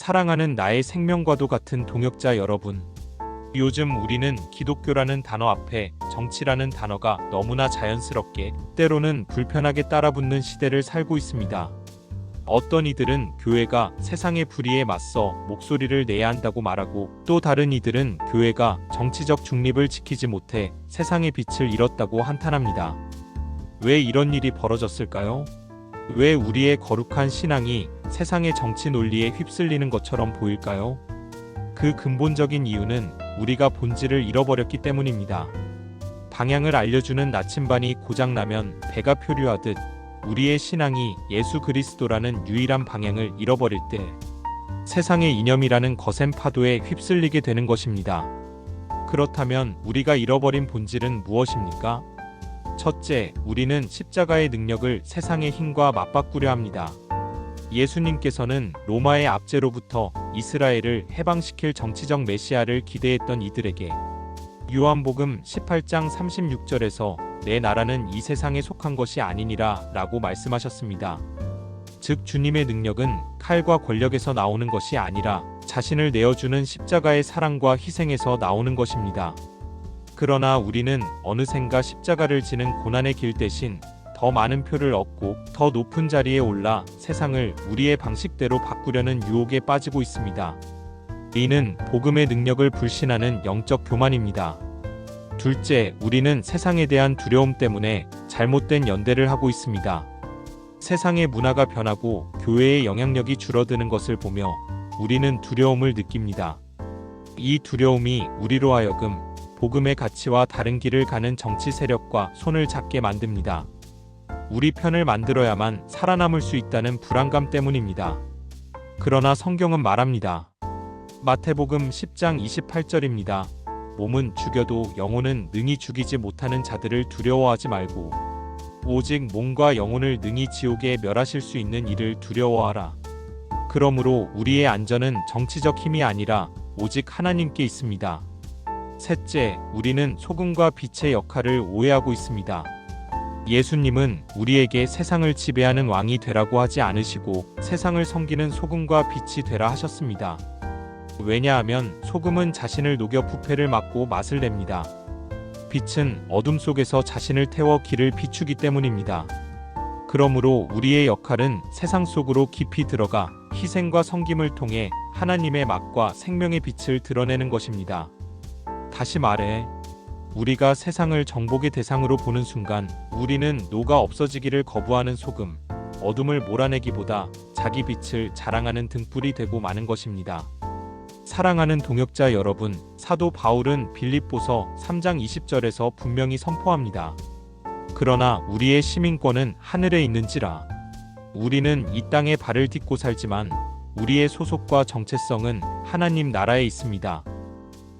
사랑하는 나의 생명과도 같은 동역자 여러분. 요즘 우리는 기독교라는 단어 앞에 정치라는 단어가 너무나 자연스럽게 때로는 불편하게 따라붙는 시대를 살고 있습니다. 어떤 이들은 교회가 세상의 불의에 맞서 목소리를 내야 한다고 말하고 또 다른 이들은 교회가 정치적 중립을 지키지 못해 세상의 빛을 잃었다고 한탄합니다. 왜 이런 일이 벌어졌을까요? 왜 우리의 거룩한 신앙이 세상의 정치 논리에 휩쓸리는 것처럼 보일까요? 그 근본적인 이유는 우리가 본질을 잃어버렸기 때문입니다. 방향을 알려주는 나침반이 고장나면 배가 표류하듯 우리의 신앙이 예수 그리스도라는 유일한 방향을 잃어버릴 때 세상의 이념이라는 거센 파도에 휩쓸리게 되는 것입니다. 그렇다면 우리가 잃어버린 본질은 무엇입니까? 첫째, 우리는 십자가의 능력을 세상의 힘과 맞바꾸려 합니다. 예수님께서는 로마의 압제로부터 이스라엘을 해방시킬 정치적 메시아를 기대했던 이들에게 요한복음 18장 36절에서 내 나라는 이 세상에 속한 것이 아니니라 라고 말씀하셨습니다. 즉 주님의 능력은 칼과 권력에서 나오는 것이 아니라 자신을 내어주는 십자가의 사랑과 희생에서 나오는 것입니다. 그러나 우리는 어느샌가 십자가를 지는 고난의 길 대신 더 많은 표를 얻고 더 높은 자리에 올라 세상을 우리의 방식대로 바꾸려는 유혹에 빠지고 있습니다. 이는 복음의 능력을 불신하는 영적 교만입니다. 둘째, 우리는 세상에 대한 두려움 때문에 잘못된 연대를 하고 있습니다. 세상의 문화가 변하고 교회의 영향력이 줄어드는 것을 보며 우리는 두려움을 느낍니다. 이 두려움이 우리로 하여금 복음의 가치와 다른 길을 가는 정치 세력과 손을 잡게 만듭니다. 우리 편을 만들어야만 살아남을 수 있다는 불안감 때문입니다. 그러나 성경은 말합니다. 마태복음 10장 28절입니다. 몸은 죽여도 영혼은 능히 죽이지 못하는 자들을 두려워하지 말고 오직 몸과 영혼을 능히 지옥에 멸하실 수 있는 이를 두려워하라. 그러므로 우리의 안전은 정치적 힘이 아니라 오직 하나님께 있습니다. 셋째, 우리는 소금과 빛의 역할을 오해하고 있습니다. 예수님은 우리에게 세상을 지배하는 왕이 되라고 하지 않으시고 세상을 섬기는 소금과 빛이 되라 하셨습니다. 왜냐하면 소금은 자신을 녹여 부패를 막고 맛을 냅니다. 빛은 어둠 속에서 자신을 태워 길을 비추기 때문입니다. 그러므로 우리의 역할은 세상 속으로 깊이 들어가 희생과 섬김을 통해 하나님의 맛과 생명의 빛을 드러내는 것입니다. 다시 말해, 우리가 세상을 정복의 대상으로 보는 순간 우리는 녹아 없어지기를 거부하는 소금, 어둠을 몰아내기보다 자기 빛을 자랑하는 등불이 되고 마는 것입니다. 사랑하는 동역자 여러분, 사도 바울은 빌립보서 3장 20절에서 분명히 선포합니다. 그러나 우리의 시민권은 하늘에 있는지라. 우리는 이 땅에 발을 딛고 살지만 우리의 소속과 정체성은 하나님 나라에 있습니다.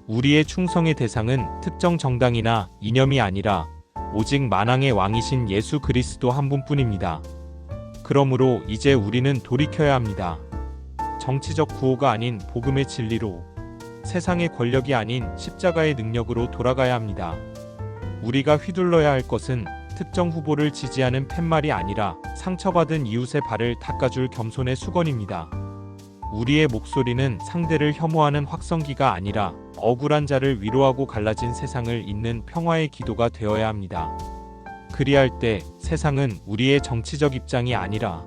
우리의 충성의 대상은 특정 정당이나 이념이 아니라 오직 만왕의 왕이신 예수 그리스도 한 분뿐입니다. 그러므로 이제 우리는 돌이켜야 합니다. 정치적 구호가 아닌 복음의 진리로 세상의 권력이 아닌 십자가의 능력으로 돌아가야 합니다. 우리가 휘둘러야 할 것은 특정 후보를 지지하는 팻말이 아니라 상처받은 이웃의 발을 닦아줄 겸손의 수건입니다. 우리의 목소리는 상대를 혐오하는 확성기가 아니라 억울한 자를 위로하고 갈라진 세상을 잇는 평화의 기도가 되어야 합니다. 그리할 때 세상은 우리의 정치적 입장이 아니라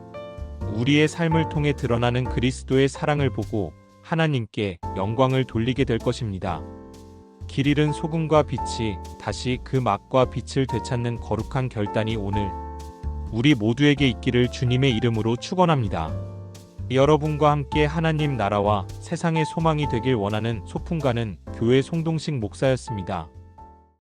우리의 삶을 통해 드러나는 그리스도의 사랑을 보고 하나님께 영광을 돌리게 될 것입니다. 길 잃은 소금과 빛이 다시 그 맛과 빛을 되찾는 거룩한 결단이 오늘 우리 모두에게 있기를 주님의 이름으로 축원합니다. 여러분과 함께 하나님 나라와 세상의 소망이 되길 원하는 소풍가는 교회 송동식 목사였습니다.